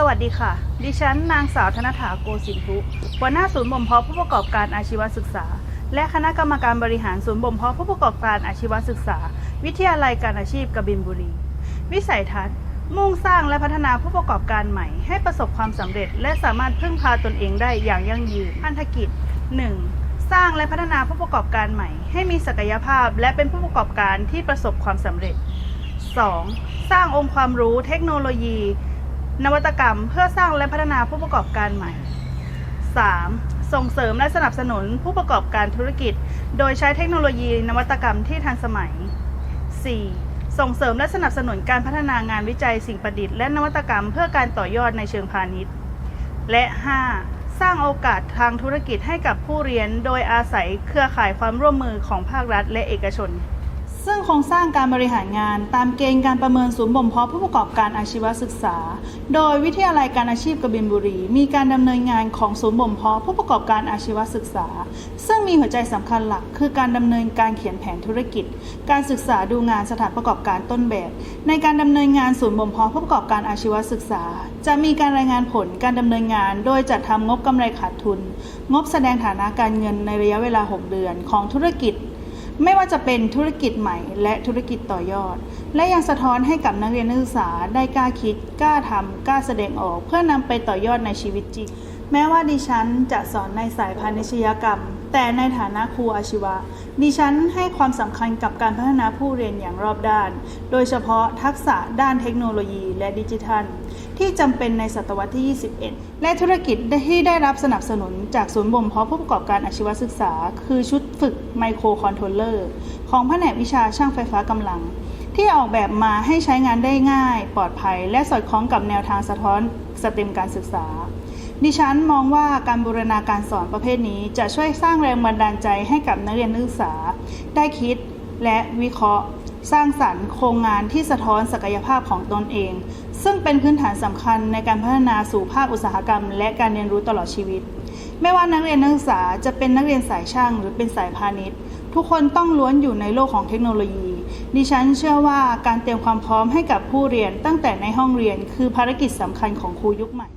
สวัสดีค่ะ ดิฉันนางสาวธนถาโกสินทุหัวหน้าศูนย์บ่มเพาะผู้ประกอบการอาชีวศึกษา และคณะกรรมการบริหารศูนย์บ่มเพาะผู้ประกอบการอาชีวศึกษา วิทยาลัยการอาชีพกบินบุรี วิสัยทัศน์ มุ่งสร้างและพัฒนาผู้ประกอบการใหม่ ให้ประสบความสำเร็จ และสามารถพึ่งพาตนเองได้อย่างยั่งยืนพันธกิจ 1. สร้างและพัฒนาผู้ประกอบการใหม่ ให้มีศักยภาพและเป็นผู้ประกอบการที่ประสบความสำเร็จ 2. สร้างองค์ความรู้เทคโนโลยี นวัตกรรมเพื่อสร้างและพัฒนาผู้ประกอบการใหม่ 3. ส่งเสริมและสนับสนุนผู้ประกอบการธุรกิจ โดยใช้เทคโนโลยีนวัตกรรมที่ทันสมัย 4. ส่งเสริมและสนับสนุนการพัฒนางานวิจัยสิ่งประดิษฐ์และนวัตกรรมเพื่อการต่อยอดในเชิงพาณิชย์ และ 5. สร้างโอกาสทางธุรกิจให้กับผู้เรียน โดยอาศัยเครือข่ายความร่วมมือของภาครัฐและเอกชน ซึ่งโครงสร้างการบริหารงาน ตามเกณฑ์การประเมินศูนย์บ่มเพาะผู้ประกอบการอาชีวศึกษา โดยวิทยาลัยการอาชีพกบินบุรี มีการดำเนินงานของศูนย์บ่มเพาะผู้ประกอบการอาชีวศึกษา ซึ่งมีหัวใจสำคัญหลัก คือการดำเนินการเขียนแผนธุรกิจ การศึกษาดูงานสถานประกอบการต้นแบบ ในการดำเนินงานศูนย์บ่มเพาะผู้ประกอบการอาชีวศึกษา จะมีการรายงานผลการดำเนินงาน โดยจัดทำงบกำไรขาดทุน งบแสดงฐานะการเงินในระยะเวลา 6 เดือนของธุรกิจ ไม่ว่าจะเป็นธุรกิจใหม่และธุรกิจต่อยอด และยังสะท้อนให้กับนักเรียนนักศึกษาได้กล้าคิด กล้าทำกล้าแสดงออก เพื่อนำไปต่อยอดในชีวิตจริง แม้ว่าดิฉันจะสอนในสายพาณิชยกรรม แต่ในฐานะครูอาชีวะ ดิฉันให้ความสำคัญกับการพัฒนาผู้เรียนอย่างรอบด้าน โดยเฉพาะทักษะด้านเทคโนโลยีและดิจิทัล ที่จำเป็นในศตวรรษที่ 21 และธุรกิจที่ได้รับสนับสนุนจากศูนย์บ่มเพาะผู้ประกอบการอาชีวศึกษา คือชุดฝึกไมโครคอนโทรลเลอร์ของแผนกวิชาช่างไฟฟ้ากำลัง ที่ออกแบบมาให้ใช้งานได้ง่าย ปลอดภัย และสอดคล้องกับแนวทางสะท้อนสเต็มการศึกษาดิฉันมองว่าการบูรณาการสอนประเภทนี้จะช่วยสร้างแรงบันดาลใจให้กับนักเรียนนักศึกษา ได้คิดและวิเคราะห์ สร้างสรรค์โครงงานที่สะท้อนศักยภาพของตนเอง ซึ่งเป็นพื้นฐานสำคัญในการพัฒนาสู่ภาคอุตสาหกรรม และการเรียนรู้ตลอดชีวิต ไม่ว่านักเรียนนักศึกษาจะเป็นนักเรียนสายช่างหรือเป็นสายพาณิชย์ ทุกคนต้องล้วนอยู่ในโลกของเทคโนโลยี ดิฉันเชื่อว่าการเตรียมความพร้อมให้กับผู้เรียนตั้งแต่ในห้องเรียน คือภารกิจสำคัญของครูยุคใหม่